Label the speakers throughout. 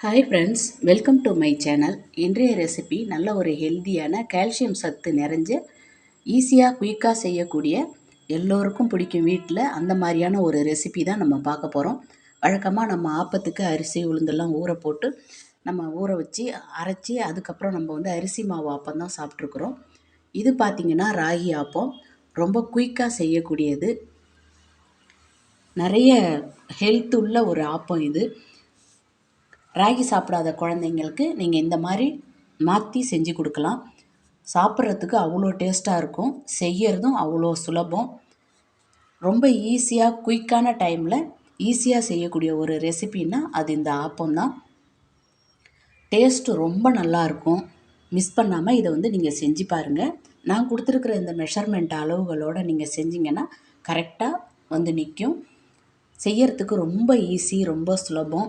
Speaker 1: Hi friends welcome to my channel இன்றைய recipe நல்ல ஒரு ஹெல்த்தியான கால்சியம் சத்து நிறைஞ்ச ஈஸியாக குயிக்காக செய்யக்கூடிய எல்லோருக்கும் பிடிக்கும் வீட்டில் அந்த மாதிரியான ஒரு ரெசிபி தான் நம்ம பார்க்க போகிறோம் வழக்கமாக நம்ம ஆப்பத்துக்கு அரிசி உளுந்தெல்லாம் ஊற போட்டு நம்ம ஊற வச்சு அரைச்சி அதுக்கப்புறம் நம்ம வந்து அரிசி மாவு ஆப்பம் தான் சாப்பிட்ருக்குறோம் இது பார்த்திங்கன்னா ராகி ஆப்பம். ரொம்ப குயிக்காக செய்யக்கூடியது. நிறைய ஹெல்த் உள்ள ஒரு ஆப்பம் இது. ராகி சாப்பிடாத குழந்தைங்களுக்கு நீங்கள் இந்த மாதிரி மாற்றி செஞ்சு கொடுக்கலாம். சாப்பிட்றதுக்கு அவ்வளோ டேஸ்ட்டாக இருக்கும். செய்யறதும் அவ்வளோ சுலபம். ரொம்ப ஈஸியாக குயிக்கான டைமில் ஈஸியாக செய்யக்கூடிய ஒரு ரெசிபின்னா அது இந்த ஆப்பம் தான். டேஸ்ட்டு ரொம்ப நல்லாயிருக்கும் மிஸ் பண்ணாமல் இதை வந்து நீங்கள் செஞ்சு பாருங்கள் நான் கொடுத்துருக்குற இந்த மெஷர்மெண்ட் அளவுகளோடு நீங்கள் செஞ்சிங்கன்னா கரெக்டாக வந்து நிற்கும் செய்யறதுக்கு ரொம்ப ஈஸி ரொம்ப சுலபம்.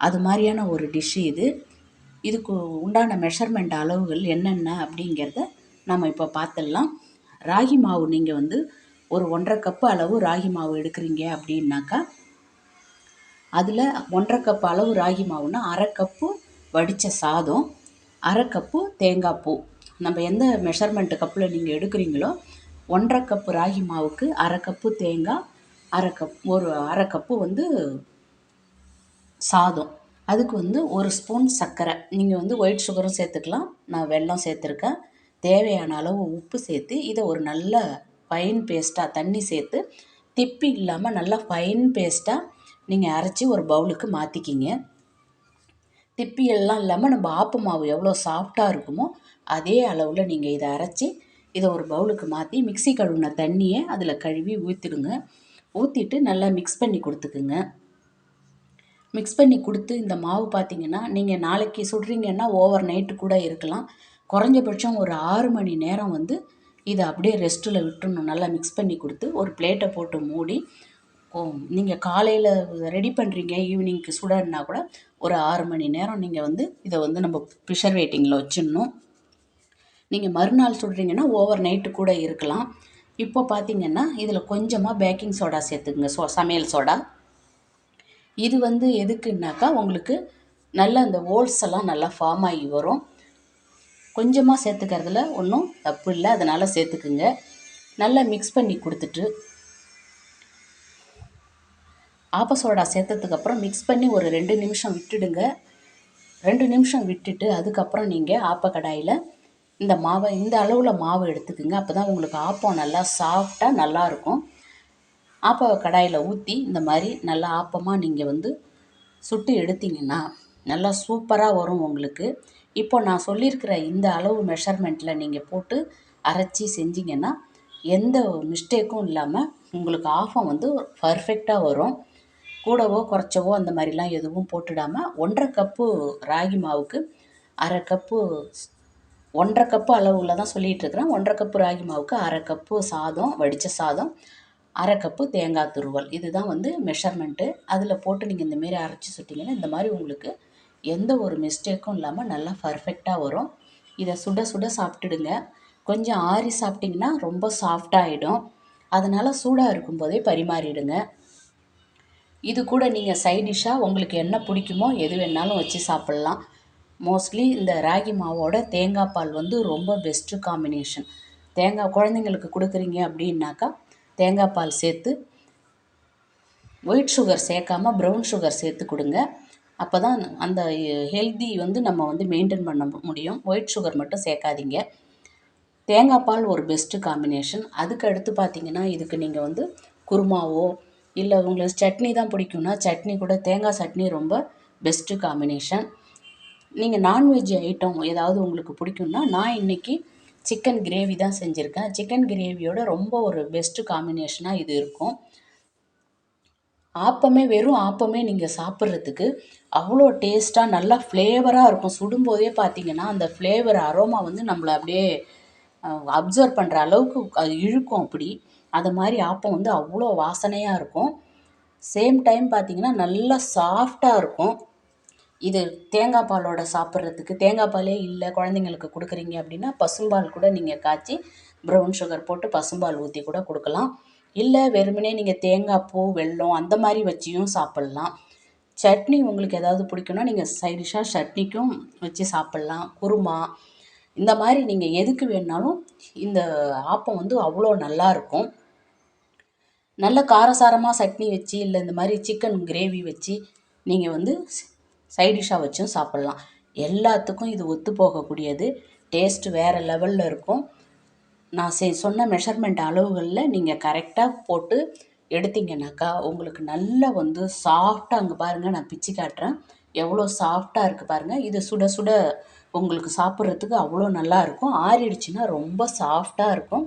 Speaker 1: அது மாதிரியான ஒரு டிஷ்ஷு இது. இதுக்கு உண்டான மெஷர்மெண்ட் அளவுகள் என்னென்ன அப்படிங்கிறத நம்ம இப்போ பார்த்துடலாம் ராகி மாவு நீங்கள் வந்து ஒரு ஒன்றரை கப்பு அளவு ராகி மாவு எடுக்கிறீங்க அப்படின்னாக்கா அதில் ஒன்றரை கப்பு அளவு ராகி மாவுனா அரை கப்பு வடித்த சாதம் அரை கப்பு தேங்காய் பூ. நம்ம எந்த மெஷர்மெண்ட் கப்பில் நீங்கள் எடுக்கிறீங்களோ ஒன்றரை கப்பு ராகி மாவுக்கு அரை கப்பு தேங்காய் அரை கப் ஒரு அரை கப்பு வந்து சாதம். அதுக்கு வந்து ஒரு ஸ்பூன் சர்க்கரை. நீங்கள் வந்து ஒயிட் சுகரும் சேர்த்துக்கலாம். நான் வெல்லம் சேர்த்துருக்கேன். தேவையான அளவு உப்பு சேர்த்து இதை ஒரு நல்ல ஃபைன் பேஸ்ட்டாக தண்ணி சேர்த்து திப்பி இல்லாமல் நல்லா ஃபைன் பேஸ்ட்டாக நீங்கள் அரைச்சி ஒரு பவுலுக்கு மாற்றிக்கிங்க திப்பி எல்லாம் இல்லாமல் நம்ம ஆப்பு மாவு எவ்வளோ சாஃப்டாக இருக்குமோ அதே அளவில் நீங்கள் இதை அரைச்சி இதை ஒரு பவுலுக்கு மாற்றி மிக்சி கழுவின தண்ணியை அதில் கழுவி ஊற்றிடுங்க ஊற்றிட்டு நல்லா மிக்ஸ் பண்ணி கொடுத்துக்குங்க. மிக்ஸ் பண்ணி கொடுத்து இந்த மாவு பார்த்திங்கன்னா நீங்கள் நாளைக்கு சுடுறீங்கன்னா ஓவர் நைட்டு கூட இருக்கலாம். குறைஞ்சபட்சம் ஒரு ஆறு மணி நேரம் வந்து இதை அப்படியே ரெஸ்ட்டில் விட்டுணும் நல்லா மிக்ஸ் பண்ணி கொடுத்து ஒரு பிளேட்டை போட்டு மூடி நீங்கள் காலையில் ரெடி பண்ணுறீங்க ஈவினிங்க்கு சுடன்னா கூட ஒரு ஆறு மணி நேரம் நீங்கள் வந்து இதை வந்து நம்ம ப்ரிஷர் வெயிட்டிங்கில் வச்சிடணும். நீங்கள் மறுநாள் சுடுறீங்கன்னா ஓவர் நைட்டு கூட இருக்கலாம். இப்போ பார்த்தீங்கன்னா இதில் கொஞ்சமாக பேக்கிங் சோடா சேர்த்துக்குங்க. சோ சமையல் சோடா இது வந்து எதுக்குன்னாக்கா உங்களுக்கு நல்ல அந்த ஓல்ஸ் எல்லாம் நல்லா ஃபார்ம் ஆகி வரும். கொஞ்சமாக சேர்த்துக்கிறதுல ஒன்றும் தப்பு இல்லை அதனால் சேர்த்துக்குங்க. நல்லா மிக்ஸ் பண்ணி கொடுத்துட்டு ஆப்பசோடா சேர்த்ததுக்கப்புறம் மிக்ஸ் பண்ணி ஒரு ரெண்டு நிமிஷம் விட்டுடுங்க. ரெண்டு நிமிஷம் விட்டுட்டு அதுக்கப்புறம் நீங்கள் ஆப்ப கடாயில் இந்த மாவை இந்த அளவில் மாவு எடுத்துக்குங்க. அப்போ தான் உங்களுக்கு ஆப்பம் நல்லா சாஃப்டாக நல்லாயிருக்கும் ஆப்ப கடாயில் ஊற்றி இந்த மாதிரி நல்லா ஆப்பமாக நீங்கள் வந்து சுட்டு எடுத்தீங்கன்னா நல்லா சூப்பராக வரும் உங்களுக்கு. இப்போ நான் சொல்லியிருக்கிற இந்த அளவு மெஷர்மெண்ட்டில் நீங்கள் போட்டு அரைச்சி செஞ்சிங்கன்னா எந்த மிஸ்டேக்கும் இல்லாமல் உங்களுக்கு ஆஃபம் வந்து பர்ஃபெக்டாக வரும். கூடவோ குறைச்சவோ அந்த மாதிரிலாம் எதுவும் போட்டுடாமல் ஒன்றரை கப்பு ராகி மாவுக்கு அரை கப்பு ஒன்றரை கப்பு அளவில் தான் சொல்லிகிட்டு இருக்கிறேன். ஒன்றரை கப்பு ராகி மாவுக்கு அரை கப்பு சாதம் வடித்த சாதம் அரை கப்பு தேங்காய் துருவல். இதுதான் வந்து மெஷர்மெண்ட்டு அதில் போட்டு நீங்கள் இந்தமாரி அரைச்சி சுட்டிங்கன்னா இந்த மாதிரி உங்களுக்கு எந்த ஒரு மிஸ்டேக்கும் இல்லாமல் நல்லா பர்ஃபெக்டாக வரும். இதை சுட சுட சாப்பிட்டுடுங்க. கொஞ்சம் ஆறி சாப்பிட்டிங்கன்னா ரொம்ப சாஃப்டாகிடும் அதனால் சூடாக இருக்கும்போதே பரிமாறிடுங்க. இது கூட நீங்கள் சைட் டிஷ்ஷாக உங்களுக்கு என்ன பிடிக்குமோ எது வேணாலும் வச்சு சாப்பிட்லாம். மோஸ்ட்லி இந்த ராகி மாவோட தேங்காய் பால் வந்து ரொம்ப பெஸ்ட்டு காம்பினேஷன் தேங்காய் குழந்தைங்களுக்கு கொடுக்குறீங்க அப்படின்னாக்கா தேங்காய் பால் சேர்த்து ஒயிட் சுகர் சேர்க்காம ப்ரௌன் சுகர் சேர்த்து கொடுங்க. அப்போ தான் அந்த ஹெல்தி வந்து நம்ம வந்து மெயின்டைன் பண்ண முடியும். ஒயிட் சுகர் மட்டும் சேர்க்காதீங்க. தேங்காய் பால் ஒரு பெஸ்ட்டு காம்பினேஷன் அதுக்கு அடுத்து பார்த்தீங்கன்னா இதுக்கு நீங்கள் வந்து குருமாவோ இல்லை உங்களுக்கு சட்னி தான் பிடிக்கும்னா சட்னி கூட தேங்காய் சட்னி ரொம்ப பெஸ்ட்டு காம்பினேஷன் நீங்கள் நான்வெஜ் ஐட்டம் ஏதாவது உங்களுக்கு பிடிக்கும்னா நான் இன்றைக்கி சிக்கன் கிரேவி தான் செஞ்சுருக்கேன். சிக்கன் கிரேவியோட ரொம்ப ஒரு பெஸ்ட்டு காம்பினேஷனாக இது இருக்கும். ஆப்பமே வெறும் ஆப்பமே நீங்கள் சாப்பிட்றதுக்கு அவ்வளோ டேஸ்ட்டாக நல்லா ஃப்ளேவராக இருக்கும். சுடும்போதே பார்த்தீங்கன்னா அந்த ஃப்ளேவர் அரோமா வந்து நம்மளை அப்படியே அப்சர்வ் பண்ணுற அளவுக்கு அது இழுக்கும் அப்படி. அது மாதிரி ஆப்பம் வந்து அவ்வளோ வாசனையாக இருக்கும். சேம் டைம் பார்த்தீங்கன்னா நல்லா சாஃப்டாக இருக்கும். இது தேங்காய் பாலோட சாப்பிட்றதுக்கு தேங்காய் பாலே இல்லை குழந்தைங்களுக்கு கொடுக்குறீங்க அப்படின்னா பசும்பால் கூட நீங்கள் காய்ச்சி ப்ரௌன் சுகர் போட்டு பசும்பால் ஊற்றி கூட கொடுக்கலாம். இல்லை வெறுமனே நீங்கள் தேங்காய் பூ வெல்லம் அந்த மாதிரி வச்சியும் சாப்பிட்லாம். சட்னி உங்களுக்கு ஏதாவது பிடிக்கும்னா நீங்கள் சைடிஷாக சட்னிக்கும் வச்சு சாப்பிட்லாம். குருமா இந்த மாதிரி நீங்கள் எதுக்கு வேணாலும் இந்த ஆப்பம் வந்து அவ்வளோ நல்லாயிருக்கும் நல்ல காரசாரமாக சட்னி வச்சு இல்லை இந்த மாதிரி சிக்கன் கிரேவி வச்சு நீங்கள் வந்து சைடிஷ்ஷாக வச்சும் சாப்பிட்லாம். எல்லாத்துக்கும் இது ஒத்து போகக்கூடியது. டேஸ்ட்டு வேறு லெவலில் இருக்கும். நான் செ சொன்ன மெஷர்மெண்ட் அளவுகளில் நீங்கள் கரெக்டாக போட்டு எடுத்தீங்கன்னாக்கா உங்களுக்கு நல்லா வந்து சாஃப்டாக அங்கே பாருங்கள் நான் பிச்சு காட்டுறேன். எவ்வளோ சாஃப்டாக இருக்குது பாருங்கள் இது சுட சுட உங்களுக்கு சாப்பிட்றதுக்கு அவ்வளோ நல்லாயிருக்கும் ஆறிடுச்சுன்னா ரொம்ப சாஃப்டாக இருக்கும்.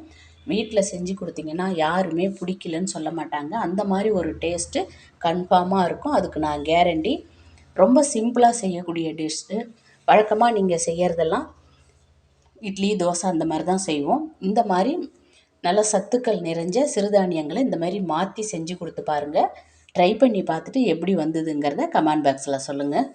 Speaker 1: வீட்டில் செஞ்சு கொடுத்தீங்கன்னா யாருமே பிடிக்கலன்னு சொல்ல மாட்டாங்க. அந்த மாதிரி ஒரு டேஸ்ட்டு கன்ஃபார்மாக இருக்கும். அதுக்கு நான் கேரண்டி ரொம்ப சிம்பிளாக செய்யக்கூடிய டிஷ்ஷு வழக்கமாக நீங்கள் செய்கிறதெல்லாம் இட்லி தோசை அந்த மாதிரி தான் செய்வோம். இந்த மாதிரி நல்ல சத்துக்கள் நிறைஞ்ச சிறுதானியங்களை இந்த மாதிரி மாற்றி செஞ்சு கொடுத்து பாருங்கள் ட்ரை பண்ணி பார்த்துட்டு எப்படி வந்ததுங்கிறத கமெண்ட் பாக்ஸில் சொல்லுங்கள்